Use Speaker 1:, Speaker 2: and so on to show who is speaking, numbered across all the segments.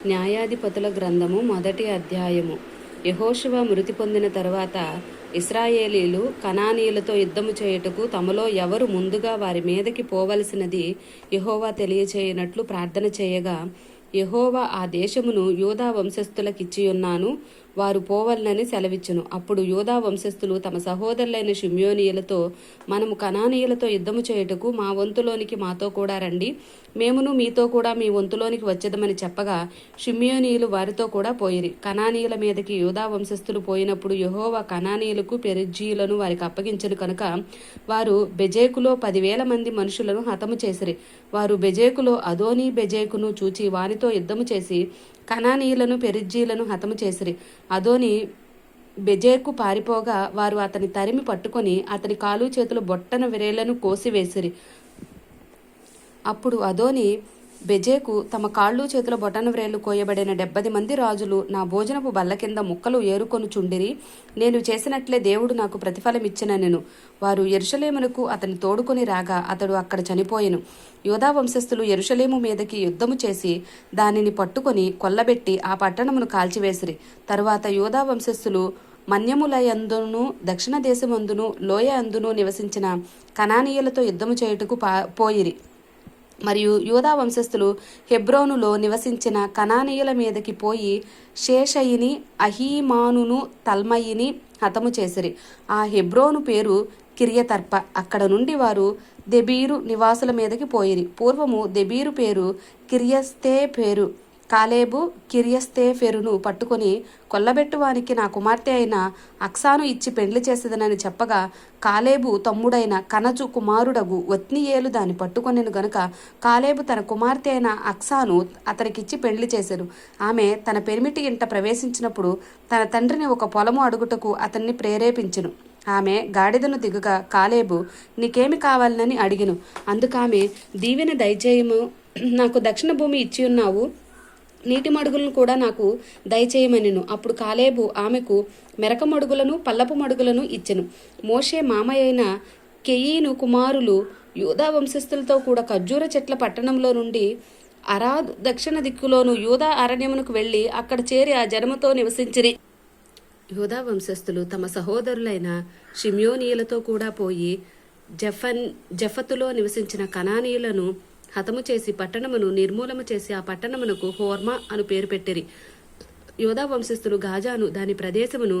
Speaker 1: న్యాయాధిపతుల గ్రంథము మొదటి అధ్యాయము. యహోశివ మృతి పొందిన తరువాత ఇస్రాయేలీలు కనానీయులతో యుద్ధము చేయుటకు తమలో ఎవరు ముందుగా వారి మీదకి పోవలసినది యహోవా తెలియచేయనట్లు ప్రార్థన చేయగా యహోవా ఆ దేశమును యూదా వంశస్థులకిచ్చియున్నాను వారు పోవలనని సెలవిచ్చును. అప్పుడు యూదా వంశస్థులు తమ సహోదరులైన షిమ్యోనీయులతో మనము కనానీయులతో యుద్ధము చేయుటకు మా వంతులోనికి మాతో కూడా రండి. మేమును మీతో కూడా మీ వంతులోనికి వచ్చేదమని చెప్పగా షిమ్యోనీయులు వారితో కూడా పోయిరి. కనానీయుల మీదకి యోధా వంశస్థులు పోయినప్పుడు యహోవా కనానీయులకు పెరిజీయులను వారికి అప్పగించను కనుక వారు బెజేకులో పదివేల మంది మనుషులను హతము చేసిరి. వారు బెజేకులో అదోని బెజేకును చూచి వారితో యుద్ధము చేసి కణానీయులను పెరిజ్జీలను హతము చేసిరి. అదోని బెజేర్కు పారిపోగా వారు అతని తరిమి పట్టుకొని అతని కాలు చేతులు బొట్టన విరేళ్ళను కోసివేసిరి. అప్పుడు అదోని బెజేకు తమ కాళ్ళు చేతుల బొటన వ్రేళ్ళు కోయబడిన డెబ్బది మంది రాజులు నా భోజనపు బల్ల కింద ముక్కలు ఏరుకొని చుండిరి. నేను చేసినట్లే దేవుడు నాకు ప్రతిఫలం ఇచ్చిన నేను వారు ఎరుషలేమునకు అతని తోడుకొని రాగా అతడు అక్కడ చనిపోయెను. యోధా వంశస్థులు ఎరుషలేము మీదకి యుద్ధము చేసి దానిని పట్టుకొని కొల్లబెట్టి ఆ పట్టణమును కాల్చివేసిరి. తరువాత యోధా వంశస్థులు మన్యములయందును దక్షిణ దేశమందును లోయ అందును నివసించిన కనానీయులతో యుద్ధము చేయుటకు పా పోయిరి. మరియు యూదా వంశస్థులు హెబ్రోనులో నివసించిన కనానీయుల మీదకి పోయి శేషయిని అహీమానును తల్మయిని హతము చేసిరి. ఆ హెబ్రోను పేరు కిరియతర్ప. అక్కడ నుండి వారు దెబీరు నివాసుల మీదకి పోయిరి. పూర్వము దెబీరు పేరు కిరియస్తే పేరు. కాలేబు కిరియస్తేఫెరును పట్టుకొని కొల్లబెట్టువానికి నా కుమార్తె అయిన అక్సాను ఇచ్చి పెండ్లి చేసేదనని చెప్పగా కాలేబు తమ్ముడైన కనజు కుమారుడగు ఒత్నియేలు దాన్ని పట్టుకొనెను గనుక కాలేబు తన కుమార్తె అయిన అక్సాను అతనికిచ్చి పెండ్లి చేశారు ఆమె తన పెరిమిటి ఇంట ప్రవేశించినప్పుడు తన తండ్రిని ఒక పొలము అడుగుటకు అతన్ని ప్రేరేపించెను. ఆమె గాడిదను దిగుగా కాలేబు నీకేమి కావాలని అడిగిను. అందుకామె దీవెన దయచేయము. నాకు దక్షిణ భూమి ఇచ్చి ఉన్నావు నీటి మడుగులను కూడా నాకు దయచేయమనెను. అప్పుడు కాలేబు ఆమెకు మెరక మడుగులను పల్లపు మడుగులను ఇచ్చెను. మోషే మామయ్యైన కెయీను కుమారులు యూదా వంశస్థులతో కూడా ఖర్జూర చెట్ల పట్టణంలో నుండి అరాద్ దక్షిణ దిక్కులోను యూదా అరణ్యమునకు వెళ్ళి అక్కడ చేరి ఆ జనముతో నివసించిరి. యూదా వంశస్థులు తమ సహోదరులైన షిమ్యోనీయులతో కూడా పోయి జఫన్ జఫతులో నివసించిన కనానీయులను హతము చేసి పట్టణమును నిర్మూలము చేసి ఆ పట్టణమునకు హోర్మా అను పేరు పెట్టిరి. యోధా వంశస్థులు గాజాను దాని ప్రదేశమును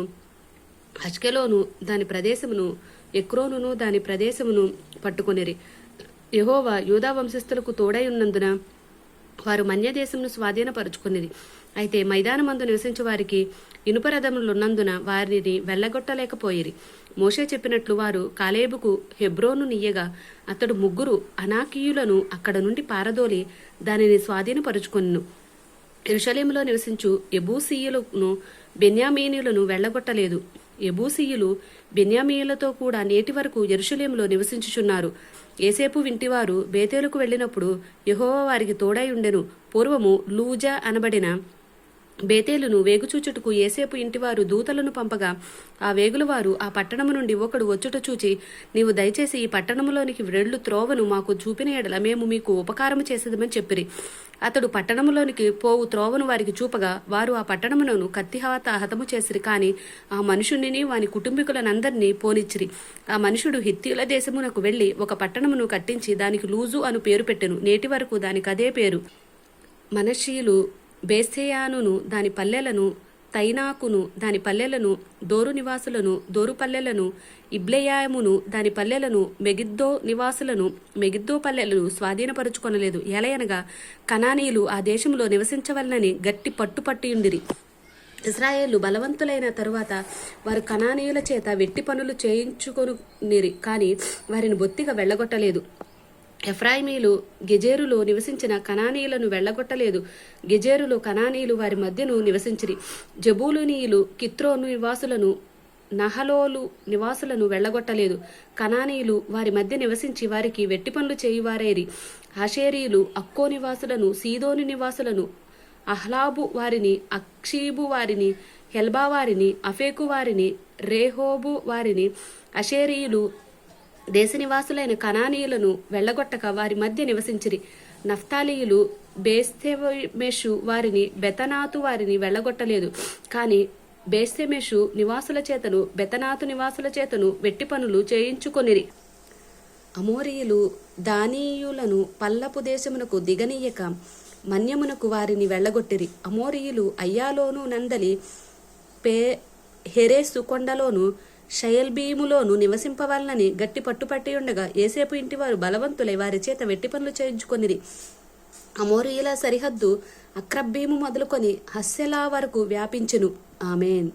Speaker 1: హష్కెలోను దాని ప్రదేశమును ఎక్రోనును దాని ప్రదేశమును పట్టుకొనిరి. యహోవా యూదా వంశస్థులకు తోడై ఉన్నందున వారు మన్యదేశంను స్వాధీనపరుచుకునిది అయితే మైదానమందు నివసించే వారికి ఇనుపరథములున్నందున వారిని వెళ్ళగొట్టలేకపోయిరి మోషే చెప్పినట్లు వారు కాలేబుకు హెబ్రోను నియ్యగా అతడు ముగ్గురు అనాకీయులను అక్కడ నుండి పారదోలి దానిని స్వాధీనపరుచుకొనిను. ఎరుషలేములో నివసించు ఎబూసీయులను బెన్యామీనులను వెళ్ళగొట్టలేదు ఎబూసీయులు బెన్యామీయులతో కూడా నేటి వరకు ఎరుషులేములో నివసించుచున్నారు. ఏసేపు వింటివారు బేతేలుకు వెళ్ళినప్పుడు యహోవ వారికి తోడై ఉండెను. పూర్వము లూజా అనబడిన బేతేలును వేగుచూచుటకు ఏసేపు ఇంటివారు దూతలను పంపగా ఆ వేగులవారు ఆ పట్టణము నుండి ఒకడు వచ్చుట చూచి నీవు దయచేసి ఈ పట్టణములోనికి వెళ్ళు త్రోవను మాకు చూపిన ఎడల మేము మీకు ఉపకారము చేసేదమని చెప్పిరి. అతడు పట్టణములోనికి పోవు త్రోవను వారికి చూపగా వారు ఆ పట్టణములను కత్తిహత హతము చేసిరి కాని ఆ మనుషుని వాని కుటుంబీకులనందరినీ పోనిచ్చిరి. ఆ మనుషుడు హిత్యుల దేశమునకు వెళ్ళి ఒక పట్టణమును కట్టించి దానికి లూజు అను పేరు పెట్టెను. నేటి వరకు దానికి అదే పేరు. మనషీయులు బేసేయానును దాని పల్లెలను తైనాకును దాని పల్లెలను దోరు నివాసులను దోరు పల్లెలను ఇబ్లేయాయమును దాని పల్లెలను మెగిద్దో నివాసులను మెగిద్దో పల్లెలను స్వాధీనపరుచుకొనలేదు. ఎలయనగా కనానీయులు ఆ దేశంలో నివసించవలనని గట్టి పట్టుపట్టియుండిరి. ఇస్రాయేళ్ళు బలవంతులైన తరువాత వారు కణానీయుల చేత వెట్టి పనులు చేయించుకొనిరి కానీ వారిని బొత్తిగా వెళ్ళగొట్టలేదు. ఎఫ్రాయిమీలు గెజేరులో నివసించిన కనానీయులను వెళ్ళగొట్టలేదు. గెజేరులో కనానీయులు వారి మధ్యను నివసించిరి. జబూలునీయులు కిత్రోను నివాసులను నహలోలు నివాసులను వెళ్ళగొట్టలేదు. కనానీయులు వారి మధ్య నివసించి వారికి వెట్టి పనులు చేయువారేరి. ఆషేరీయులు అక్కో నివాసులను సీదోని నివాసులను అహ్లాబు వారిని అక్షీబు వారిని హెల్బా వారిని అఫేకు వారిని రేహోబు వారిని అషేరీయులు దేశ నివాసులైన కనానీయులను వెళ్ళగొట్టక వారి మధ్య నివసించిరి. నఫ్తాలీయులు బేస్తెమెషు వారిని బెతనాతు వారిని వెళ్ళగొట్టలేదు కానీ బేస్తెమెషు నివాసుల చేతను బెతనాతు నివాసుల చేతను వెట్టి పనులు చేయించుకొనిరి. అమోరియులు దానీయులను పల్లపు దేశమునకు దిగనీయక మన్యమునకు వారిని వెళ్ళగొట్టిరి అమోరియులు అయ్యాలోను నందలి పే హెరేసు కొండలోను షయల్బీములోను నివసింపవాలని గట్టి పట్టుపట్టి ఉండగా ఏసేపు ఇంటివారు బలవంతులై వారి చేత వెట్టి పనులు చేయించుకొనిది అమోరీయుల సరిహద్దు అక్రబ్బీము మొదలుకొని హస్యలా వరకు వ్యాపించెను. ఆమెన్.